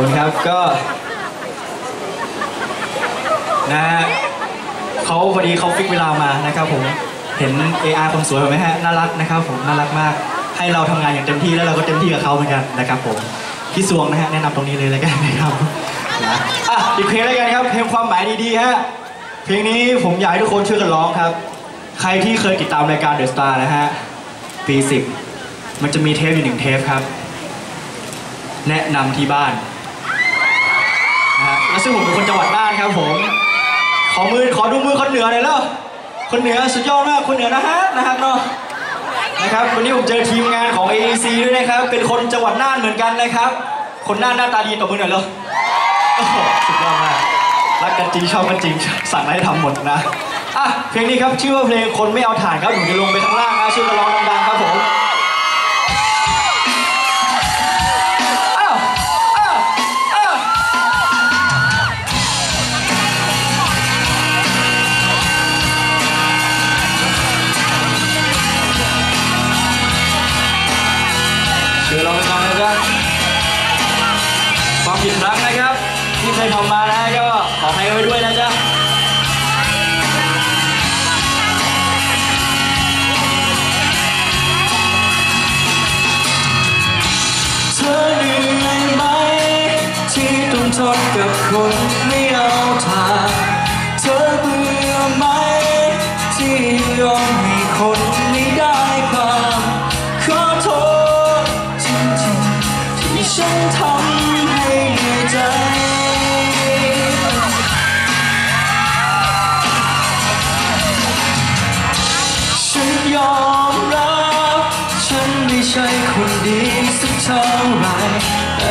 คุณครับก็นะฮะเขาพอดีเขาฟิกเวลามานะครับผมเห็น AR คนสวยไหมฮะน่ารักนะครับผมน่ารักมาก ให้เราทำงานอย่างเต็มที่แล้วเราก็เต็มที่กับเขาเหมือนกันนะครับผมพี่สวงนะฮะแนะนำตรงนี้เลยแล้วกันนะครับนะอะอีกเพลงแล้วกันครับเพลงความหมายดีๆฮะเพลงนี้ผมอยากให้ทุกคนช่วยกันร้องครับ ใครที่เคยติดตามรายการ The Star นะฮะปี10มันจะมีเทปอยู่หนึ่งเทปครับ แนะนำที่บ้าน ซึ่งผมเป็นคนจังหวัดน่านครับผม ขอมือขอดูมือคนเหนือหน่อยแล้วคนเหนือสุดยอดมากคนเหนือนะฮะนะฮะเนาะนะครับวันนี้ผมเจอทีมงานของ AEC ด้วยนะครับ เป็นคนจังหวัดน่านเหมือนกันนะครับ คนน่านหน้าตาดีตบมือหน่อยแล้วโอ้โหสุดยอดมากรักกันจริงชอบกันจริงสั่งให้ทำหมดนะอะเพลงนี้ครับชื่อว่าเพลงคนไม่เอาถ่านครับผมจะลงไปข้างล่างนะชื่อกันร้องดังๆครับผม เชิญเราไปกันนะจ๊ะความผิดพลั้งนะครับ ที่เคยทำมานะก็ขอให้ไว้ด้วยนะจ๊ะเธอเหนื่อยไหม ที่ต้องทนกับคนไม่เอาทางเธอเบื่อไหมที่ยอมให้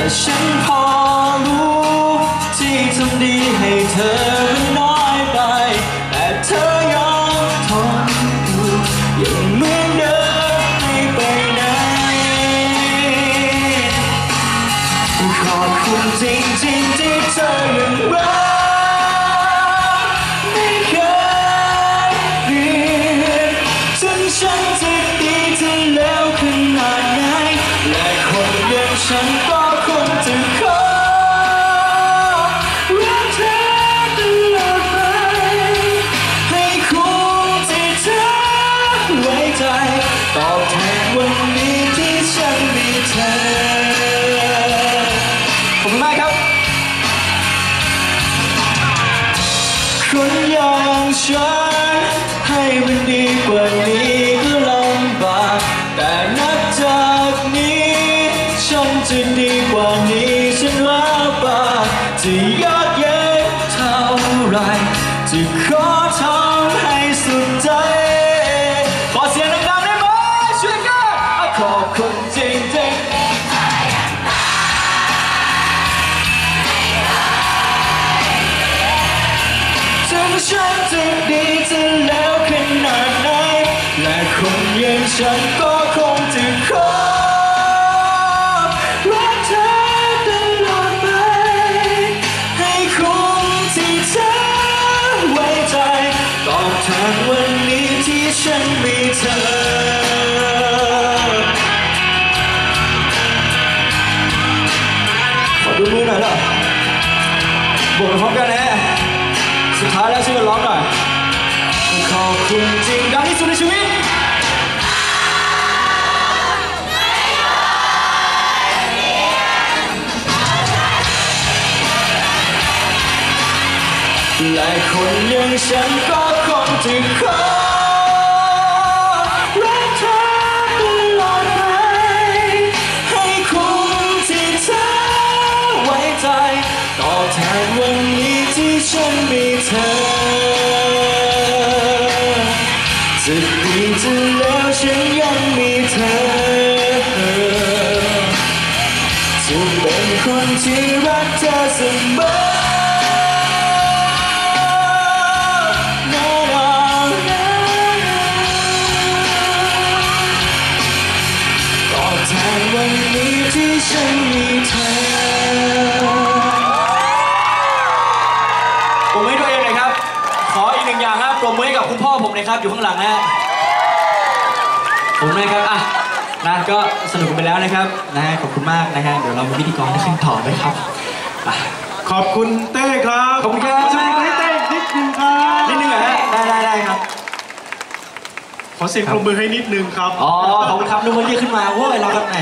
ฉันพอรู้ ที่ทำดีให้เธอมันน้อยไป แต่เธอยังทนอยู่ยังเหมือนเดิมไม่ไปไหนขอบคุณจริงๆที่เธอยังรักไม่เคยเปลี่ยนถึงฉันจะดีจะแล้วขนาดไหนและคนอย่างฉัน อย่างฉันให้มันดีกว่านี้ ฉันจะดีจะแล้วขนาดไหนและคนอย่างฉันก็ ท้ายแล้วช่วยกันร้องหน่อยขอบคุณจริงดังที่สุดในชีวิตและคนอย่างฉันก็คงจะขอ เป็นคนที่รักเธอเสมอนานานตอบแทนวันนี้ที่ฉันมีเธอผมให้ตัวเองหน่อยครับ ขออีกหนึ่งอย่างครับปรบมือให้กับคุณพ่อผมเลยครับ อยู่ข้างหลังฮะผมนะครับอะ นะก็สนุกกันไปแล้วนะครับนะฮะขอบคุณมากนะฮะเดี๋ยวเรามีพิธีกรได้ขึ้นต่อด้วยครับขอบคุณเต้ครับขอบคุณครับขอเสียงปรบมือให้เต้อีกนิดนึงครับนิดนึงเหรอฮะได้ได้ได้ครับ ขอเสียงปรบมือให้นิดนึงครับอ๋อขอบคุณครับนึกว่าเรียกขึ้นมาโว้ยเราก็แหม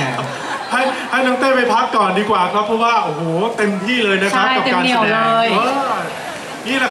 ให้ให้น้องเต้ไปพักก่อนดีกว่าครับเพราะว่าโอ้โหเต็มที่เลยนะครับใช่กับการเต็มเหนีแสยวดงเลยเออนี่แหละ